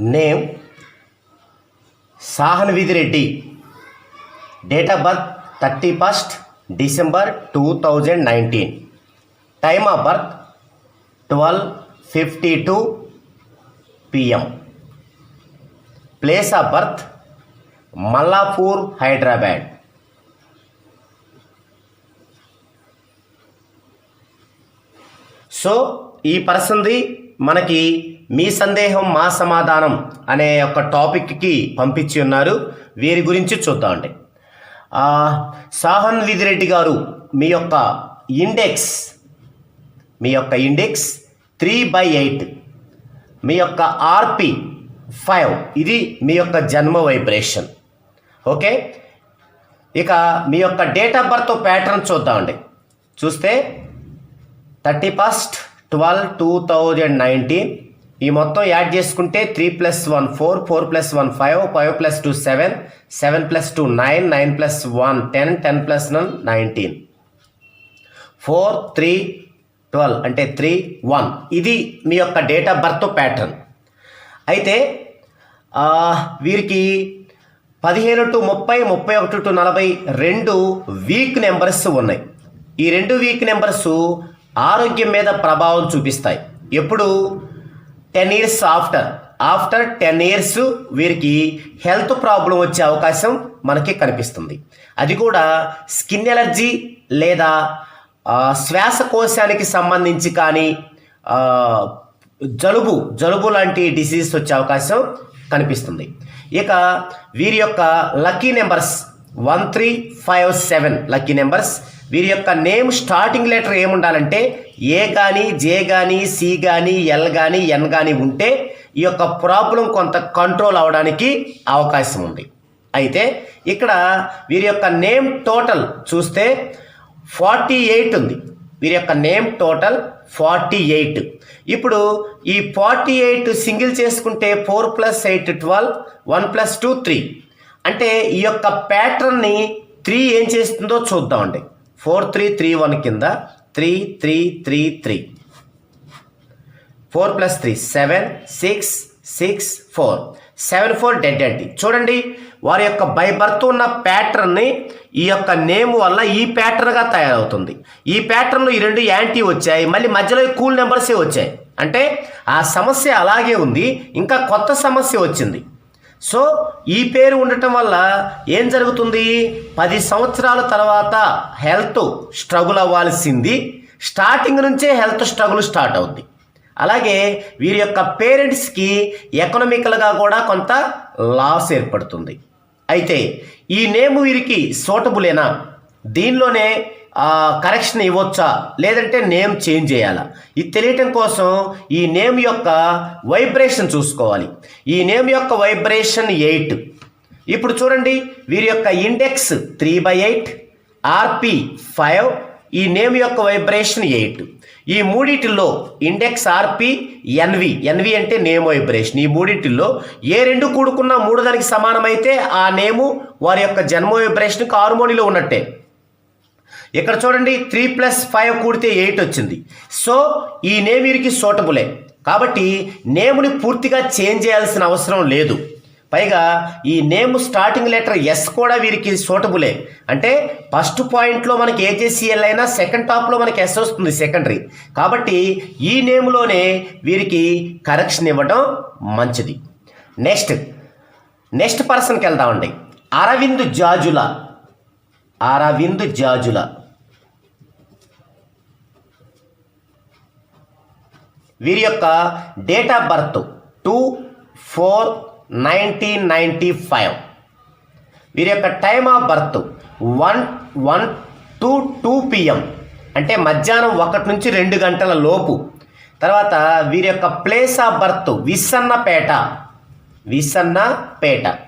Name Sahan Vidhireddy date of birth thirty first December two thousand nineteen. Time of birth twelve fifty two P M. Place of birth Mallapur Hyderabad. So ఈ పర్సన్ది మనకి మీ సందేహం మా సమాధానం అనే ఒక టాపిక్కి పంపించి ఉన్నారు. వీరి గురించి చూద్దామండి సాహన్ విధిరెడ్డి గారు మీ యొక్క ఇండెక్స్ మీ యొక్క ఇండెక్స్ త్రీ బై ఎయిట్ మీ యొక్క ఆర్పి ఫైవ్ ఇది మీ యొక్క జన్మ వైబ్రేషన్. ఓకే? ఇక మీ యొక్క డేట్ ఆఫ్ బర్త్ ప్యాటర్న్ చూద్దామండి చూస్తే thirty first twelve two thousand nineteen ఈ మొత్తం యాడ్ చేసుకుంటే three plus one four four plus one five five plus two seven seven plus two nine nine plus one ten ten plus one nineteen. Four three twelve అంటే three one. ఇది మీ యొక్క date of birth pattern. అయితే వీరికి పదిహేను to ముప్పై ముప్పై ఒకటి టు నలభై రెండు వీక్ నెంబర్స్ ఉన్నాయి. ఈ రెండు వీక్ నెంబర్స్ ఆరోగ్యం మీద ప్రభావం చూపిస్తాయి. ఎప్పుడు? Ten years after after ten years వీరికి హెల్త్ ప్రాబ్లం వచ్చే అవకాశం మనకి కనిపిస్తుంది. అది కూడా స్కిన్ ఎలర్జీ లేదా శ్వాసకోశానికి సంబంధించి కానీ జలుబు జలుబు లాంటి డిసీజ్ వచ్చే అవకాశం కనిపిస్తుంది. ఇక వీరి యొక్క lucky numbers one three five seven lucky numbers వీరి యొక్క నేమ్ స్టార్టింగ్ లెటర్ ఏముండాలంటే ఏ కానీ జే కానీ సి కానీ ఎల్ కానీ ఎన్ కానీ ఉంటే ఈ యొక్క ప్రాబ్లం కొంత కంట్రోల్ అవడానికి అవకాశం ఉంది. అయితే ఇక్కడ వీరి యొక్క నేమ్ టోటల్ చూస్తే ఫార్టీ ఎయిట్ ఉంది. వీరి యొక్క నేమ్ టోటల్ ఫార్టీ ఎయిట్ ఇప్పుడు ఈ ఫార్టీ ఎయిట్ సింగిల్ చేసుకుంటే four plus eight twelve one plus two three అంటే ఈ యొక్క ప్యాటర్న్ని త్రీ ఏం చేస్తుందో చూద్దామండి. ఫోర్ త్రీ త్రీ వన్ కింద three three three three four plus three seven six six four seven four dead అండి చూడండి వారి యొక్క బై బర్త్ ఉన్న ప్యాటర్న్ని ఈ యొక్క నేమ్ వల్ల ఈ ప్యాటర్న్గా తయారవుతుంది. ఈ ప్యాటర్న్లో ఈ రెండు యాంటీ వచ్చాయి మళ్ళీ మధ్యలో ఈ కూల్ నెంబర్సే వచ్చాయి. అంటే ఆ సమస్య అలాగే ఉంది ఇంకా కొత్త సమస్య వచ్చింది. సో ఈ పేరు ఉండటం వల్ల ఏం జరుగుతుంది? పది సంవత్సరాల తర్వాత హెల్త్ స్ట్రగుల్ అవ్వాల్సింది. స్టార్టింగ్ నుంచే హెల్త్ స్ట్రగుల్ స్టార్ట్ అవుద్ది. అలాగే వీరి యొక్క పేరెంట్స్కి ఎకనామికల్గా కూడా కొంత లాస్ ఏర్పడుతుంది. అయితే ఈ నేమ్ వీరికి సూటబులేనా? దీనిలోనే కరెక్షన్ ఇవ్వచ్చా? లేదంటే నేమ్ చేంజ్ చేయాలా? ఇది తెలియటం కోసం ఈ నేమ్ యొక్క వైబ్రేషన్ చూసుకోవాలి. ఈ నేమ్ యొక్క వైబ్రేషన్ ఎయిట్ ఇప్పుడు చూడండి వీరి యొక్క index three by eight R P five ఈ నేమ్ యొక్క వైబ్రేషన్ ఎయిట్ ఈ మూడిటిలో index R P N V N V అంటే నేమ్ వైబ్రేషన్ ఈ మూడిటిల్లో ఏ రెండు కూడుకున్న మూడు దానికి సమానమైతే ఆ నేము వారి యొక్క జన్మ వైబ్రేషన్కి హార్మోనిలో ఉన్నట్టే. ఇక్కడ చూడండి త్రీ ప్లస్ ఫైవ్ కూడితే ఎయిట్ వచ్చింది. సో ఈ నేమ్ వీరికి సూటబులే కాబట్టి నేముని పూర్తిగా చేంజ్ చేయాల్సిన అవసరం లేదు. పైగా ఈ నేమ్ స్టార్టింగ్ లెటర్ ఎస్ కూడా వీరికి సూటబులే అంటే ఫస్ట్ పాయింట్లో మనకి ఏజేసీఎల్ అయినా సెకండ్ టాప్లో మనకి ఎస్ వస్తుంది సెకండరీ కాబట్టి ఈ నేమ్లోనే వీరికి కరెక్షన్ ఇవ్వడం మంచిది. నెక్స్ట్ నెక్స్ట్ పర్సన్కి వెళ్దామండి. అరవింద్ జాజుల. అరవింద్ జాజుల. వీరి యొక్క date of birth two four nineteen ninety five. వీరి యొక్క time of birth one one two two P M. అంటే మధ్యాహ్నం ఒకటి నుంచి రెండు గంటల లోపు. తర్వాత వీరి యొక్క place of birth Visannapeta. Visannapeta.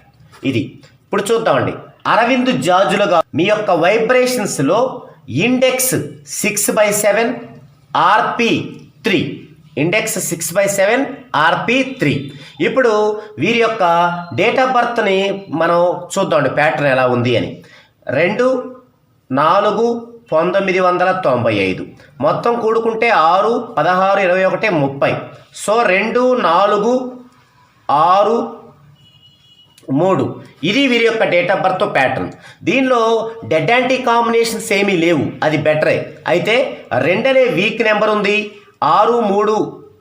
ఇది. ఇప్పుడు చూద్దామండి. అరవింద్ జాజులుగా మీ యొక్క వైబ్రేషన్స్లో index six by seven R P three. Index six by seven R P three. ఇప్పుడు వీరి యొక్క డేట్ ఆఫ్ బర్త్ని మనం చూద్దామండి ప్యాటర్న్ ఎలా ఉంది అని. రెండు నాలుగు పంతొమ్మిది వందల తొంభై ఐదు. మొత్తం కూడుకుంటే ఆరు పదహారు ఇరవై ఒకటి ముప్పై. సో రెండు నాలుగు ఆరు మూడు. ఇది వీరి యొక్క డేట్ ఆఫ్ బర్త్ ప్యాటర్న్ దీనిలో డెడ్ యాంటీ కాంబినేషన్స్ ఏమీ లేవు. అది బెటరే అయితే రెండనే వీక్ నెంబర్ ఉంది. ఆరు మూడు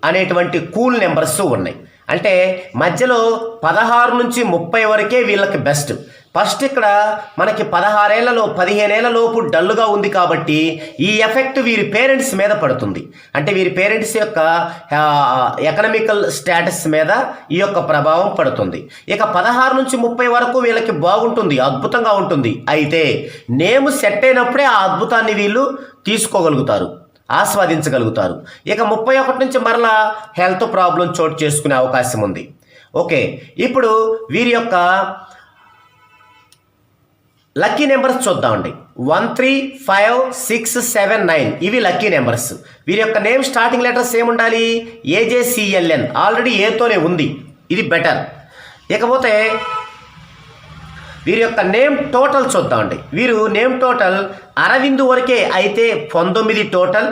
అనేటువంటి కూల్ నెంబర్స్ ఉన్నాయి. అంటే మధ్యలో పదహారు నుంచి ముప్పై వరకే వీళ్ళకి బెస్ట్ ఫస్ట్ ఇక్కడ మనకి పదహారేళ్ళలో పదిహేనేళ్ళ లోపు డల్గా ఉంది కాబట్టి ఈ ఎఫెక్ట్ వీరి పేరెంట్స్ మీద పడుతుంది. అంటే వీరి పేరెంట్స్ యొక్క ఎకనమికల్ స్టేటస్ మీద ఈ యొక్క ప్రభావం పడుతుంది. ఇక పదహారు నుంచి ముప్పై వరకు వీళ్ళకి బాగుంటుంది అద్భుతంగా ఉంటుంది. అయితే నేమ్ సెట్ అయినప్పుడే ఆ అద్భుతాన్ని వీళ్ళు తీసుకోగలుగుతారు ఆస్వాదించగలుగుతారు. ఇక ముప్పై ఒకటి నుంచి మరలా హెల్త్ ప్రాబ్లం చోటు చేసుకునే అవకాశం ఉంది. ఓకే ఇప్పుడు వీరి యొక్క లక్కీ నెంబర్స్ చూద్దామండి. One three five six seven nine. ఇవి లక్కీ నెంబర్స్. వీరి యొక్క నేమ్ స్టార్టింగ్ లెటర్స్ ఏముండాలి? ఏజేసిఎల్ఎన్. ఆల్రెడీ ఏతోనే ఉంది. ఇది బెటర్. ఇకపోతే వీరి యొక్క నేమ్ టోటల్ చూద్దామండి. వీరు నేమ్ టోటల్ అరవింద్ వరకే అయితే పంతొమ్మిది టోటల్.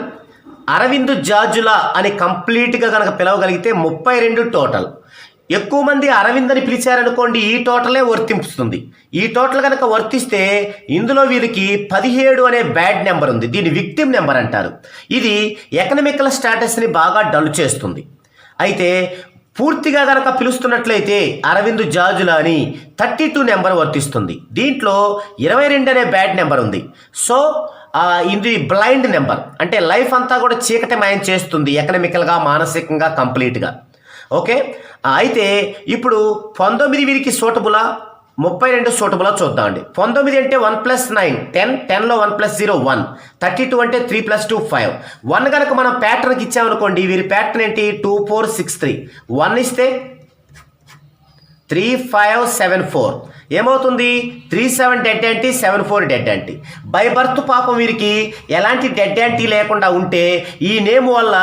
అరవింద్ జాజుల అని కంప్లీట్గా కనుక పిలవగలిగితే ముప్పై రెండు టోటల్. ఎక్కువ మంది అరవింద్ అని పిలిచారనుకోండి ఈ టోటలే వర్తింపుతుంది ఈ టోటల్ కనుక వర్తిస్తే ఇందులో వీరికి పదిహేడు అనే బ్యాడ్ నెంబర్ ఉంది. దీన్ని విక్టిమ్ నెంబర్ అంటారు. ఇది ఎకనమికల్ స్టాటస్ని బాగా డల్ చేస్తుంది. అయితే పూర్తిగా గనక పిలుస్తున్నట్లయితే అరవింద్ జాజుల అని థర్టీ టూ నెంబర్ వర్తిస్తుంది. దీంట్లో ఇరవై రెండు అనే బ్యాడ్ నెంబర్ ఉంది. సో ఇది బ్లైండ్ నెంబర్. అంటే లైఫ్ అంతా కూడా చీకటి మాయం చేస్తుంది ఎకనమికల్గా మానసికంగా కంప్లీట్గా. ఓకే? అయితే ఇప్పుడు పంతొమ్మిది వీరికి సూటబులా? ముప్పై రెండు సూటబులా చూద్దామండి. పంతొమ్మిది అంటే వన్ ప్లస్ నైన్ టెన్ టెన్లో one plus zero one thirty two అంటే three plus two five. One కనుక మనం ప్యాటర్న్కి ఇచ్చామనుకోండి వీరి ప్యాటర్న్ ఏంటి? Two four six three. One ఇస్తే త్రీ ఫైవ్ సెవెన్ ఫోర్. ఏమవుతుంది? Three seven dead anti seven four dead anti by birth పాపం వీరికి ఎలాంటి డెడ్ యాంటీ లేకుండా ఉంటే ఈ నేమ్ వల్ల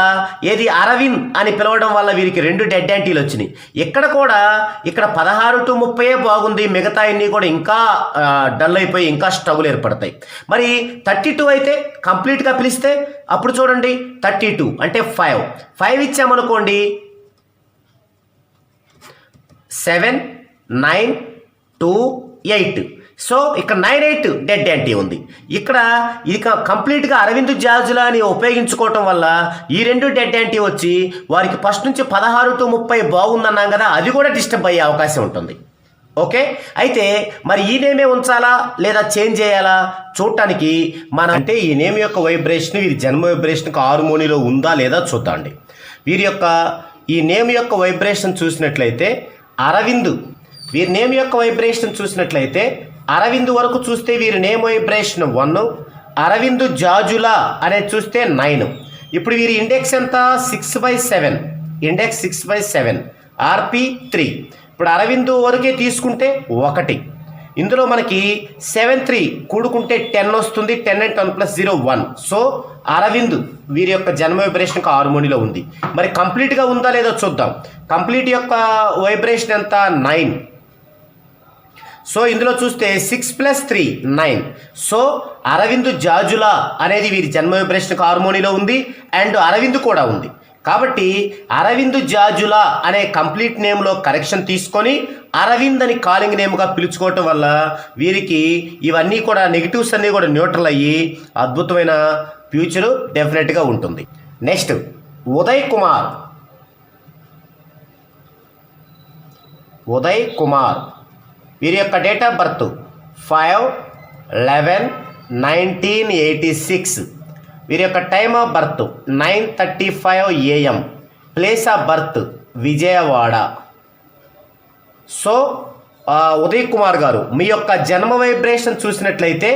ఏది అరవింద్ అని పిలవడం వల్ల వీరికి రెండు డెడ్ యాంటీలు వచ్చినాయి. ఇక్కడ కూడా ఇక్కడ పదహారు టు ముప్పై బాగుంది మిగతా అన్నీ కూడా ఇంకా డల్ అయిపోయి ఇంకా స్ట్రగుల్ ఏర్పడతాయి. మరి థర్టీ టూ అయితే కంప్లీట్గా పిలిస్తే అప్పుడు చూడండి థర్టీ టూ అంటే five. Five ఇచ్చామనుకోండి seven nine two eight. So ఇక్కడ నైన్ ఎయిట్ డెడ్ యాంటీ ఉంది. ఇక్కడ ఇది కంప్లీట్గా అరవింద్ జార్జులా అని ఉపయోగించుకోవటం వల్ల ఈ రెండు డెడ్ యాంటీ వచ్చి వారికి ఫస్ట్ నుంచి పదహారు టు ముప్పై బాగుందన్నాం కదా అది కూడా డిస్టర్బ్ అయ్యే అవకాశం ఉంటుంది. ఓకే? అయితే మరి ఈ నేమే ఉంచాలా లేదా చేంజ్ చేయాలా? చూడటానికి మన అంటే ఈ నేమ్ యొక్క వైబ్రేషన్ వీరి జన్మ వైబ్రేషన్కి హార్మోనిలో ఉందా లేదా చూద్దాండి వీరి యొక్క ఈ నేమ్ యొక్క వైబ్రేషన్ చూసినట్లయితే అరవిందు. వీరి నేమ్ యొక్క వైబ్రేషన్ చూసినట్లయితే అరవింద్ వరకు చూస్తే వీరి name vibration one Arvind Jajula అనేది చూస్తే నైన్. ఇప్పుడు వీరి ఇండెక్స్ ఎంత? Six by seven. Index six by seven. R P three. ఇప్పుడు అరవింద్ వరకే తీసుకుంటే ఒకటి. ఇందులో మనకి సెవెన్ త్రీ కూడుకుంటే టెన్ వస్తుంది ten and ten plus zero one. So Arvind వీరి యొక్క జన్మ వైబ్రేషన్ హార్మోనిలో ఉంది. మరి కంప్లీట్గా ఉందా లేదో చూద్దాం. కంప్లీట్ యొక్క వైబ్రేషన్ ఎంత? నైన్. సో ఇందులో చూస్తే six plus three nine. So Arvind Jajula అనేది వీరి జన్మ వైబ్రేషన్ హార్మోనిలో ఉంది అండ్ అరవింద్ కూడా ఉంది. కాబట్టి అరవింద్ జాజులా అనే కంప్లీట్ నేమ్లో కరెక్షన్ తీసుకొని అరవింద్ అని కాలింగ్ నేమ్గా పిలుచుకోవటం వల్ల వీరికి ఇవన్నీ కూడా నెగిటివ్స్ అన్నీ కూడా న్యూట్రల్ అయ్యి అద్భుతమైన ఫ్యూచర్ డెఫినెట్గా ఉంటుంది. నెక్స్ట్ ఉదయ్ కుమార్. ఉదయ్ కుమార్. వీరి యొక్క date of birth five eleven nineteen eighty six. వీరి యొక్క time of birth nine thirty five A M place of birth Vijayawada. So Uday Kumar garu మీ యొక్క జన్మ వైబ్రేషన్ చూసినట్లయితే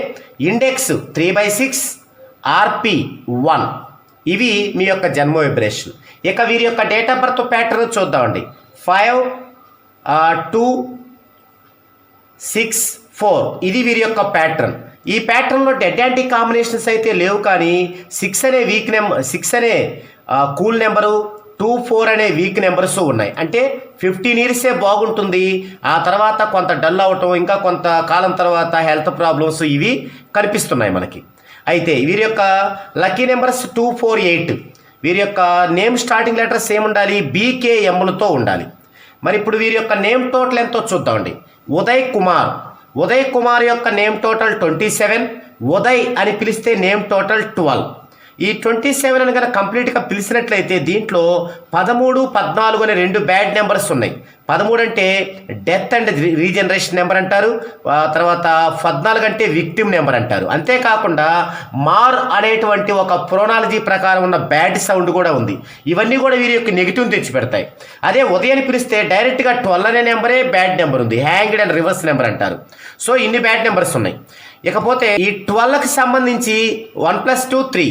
index three by six R P one. ఇవి మీ యొక్క జన్మ vibration. ఇక వీరి యొక్క డేట్ ఆఫ్ బర్త్ ప్యాటర్న్ చూద్దామండి. Five two six four. ఇది వీరి యొక్క ప్యాటర్న్. ఈ ప్యాటర్న్లో డెడ్ యాంటీ కాంబినేషన్స్ అయితే లేవు కానీ సిక్స్ అనే వీక్ నెంబర్ సిక్స్ అనే కూల్ నెంబరు టూ ఫోర్ అనే వీక్ నెంబర్స్ ఉన్నాయి. అంటే ఫిఫ్టీన్ ఇయర్సే బాగుంటుంది. ఆ తర్వాత కొంత డల్ అవటం ఇంకా కొంత కాలం తర్వాత హెల్త్ ప్రాబ్లమ్స్ ఇవి కనిపిస్తున్నాయి మనకి. అయితే వీరి యొక్క lucky numbers two four eight. వీరి యొక్క నేమ్ స్టార్టింగ్ లెటర్స్ ఏముండాలి? బీకేఎంలతో ఉండాలి. మరి ఇప్పుడు వీరి యొక్క నేమ్ టోటల్ ఎంతో చూద్దామండి. ఉదయ్ కుమార్. ఉదయ్ కుమార్ యొక్క name total twenty seven. Uday అని పిలిస్తే నేమ్ టోటల్ ట్వెల్వ్. ఈ ట్వంటీ సెవెన్ అని కనుక కంప్లీట్గా పిలిచినట్లయితే దీంట్లో పదమూడు పద్నాలుగు అనే రెండు బ్యాడ్ నెంబర్స్ ఉన్నాయి. పదమూడు అంటే డెత్ అండ్ రీజనరేషన్ నెంబర్ అంటారు. తర్వాత పద్నాలుగు అంటే విక్టిమ్ నెంబర్ అంటారు. అంతేకాకుండా మార్ అనేటువంటి ఒక ప్రోనాలజీ ప్రకారం ఉన్న బ్యాడ్ సౌండ్ కూడా ఉంది. ఇవన్నీ కూడా వీరి యొక్క నెగిటివ్ తెచ్చి పెడతాయి అదే ఉదయాన్ని పిలిస్తే డైరెక్ట్గా ట్వెల్వ్ అనే నెంబరే బ్యాడ్ నెంబర్ ఉంది. హ్యాంగ్డ్ అండ్ రివర్స్ నెంబర్ అంటారు. సో ఇన్ని బ్యాడ్ నెంబర్స్ ఉన్నాయి. ఇకపోతే ఈ ట్వెల్వ్కి సంబంధించి one plus two three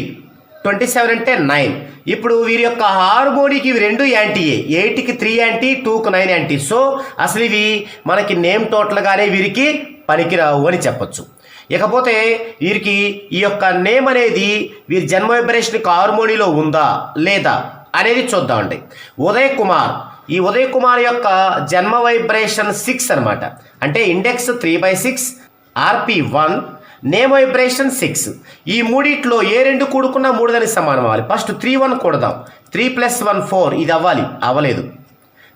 twenty seven అంటే నైన్. ఇప్పుడు వీరి యొక్క హార్మోనికి ఇవి రెండు యాంటీయే ఎయిట్కి త్రీ యాంటీ టూకు నైన్ యాంటీ. సో అసలు ఇవి మనకి నేమ్ టోటల్గానే వీరికి పనికిరావు అని చెప్పొచ్చు. ఇకపోతే వీరికి ఈ యొక్క నేమ్ అనేది వీరి జన్మ వైబ్రేషన్కి హార్మోనీలో ఉందా లేదా అనేది చూద్దామండి ఉదయ్ కుమార్. ఈ ఉదయ్ కుమార్ యొక్క జన్మ వైబ్రేషన్ సిక్స్ అన్నమాట. అంటే index three by six R P one name vibration six ఈ మూడిట్లో ఏ రెండు కూడుకున్నా మూడు దానికి సమానం అవ్వాలి. ఫస్ట్ త్రీ వన్ కూడదాం. త్రీ ప్లస్ వన్ ఫోర్ ఇది అవ్వాలి. అవ్వలేదు.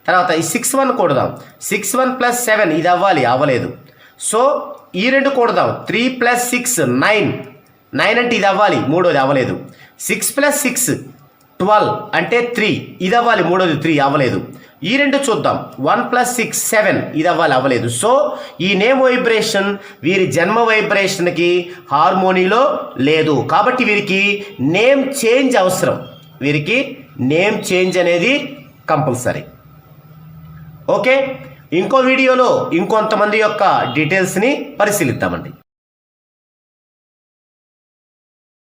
తర్వాత ఈ సిక్స్ వన్ కూడదాం. సిక్స్ వన్ ప్లస్ సెవెన్ ఇది అవ్వాలి. అవ్వలేదు. సో ఈ రెండు కూడదాం. Three plus six nine nine అంటే ఇది అవ్వాలి. మూడోది అవ్వలేదు. సిక్స్ ప్లస్ సిక్స్ ట్వెల్వ్ అంటే త్రీ ఇది అవ్వాలి. మూడోది త్రీ అవ్వలేదు. ఈ రెండు చూద్దాం. వన్ ప్లస్ సిక్స్ సెవెన్ ఇది అవ్వాలి అవ్వలేదు. సో ఈ నేమ్ వైబ్రేషన్ వీరి జన్మ వైబ్రేషన్కి హార్మోనీలో లేదు. కాబట్టి వీరికి నేమ్ చేంజ్ అవసరం. వీరికి నేమ్ చేంజ్ అనేది కంపల్సరీ ఓకే ఇంకో వీడియోలో ఇంకొంతమంది యొక్క డీటెయిల్స్ని పరిశీలిద్దామండి.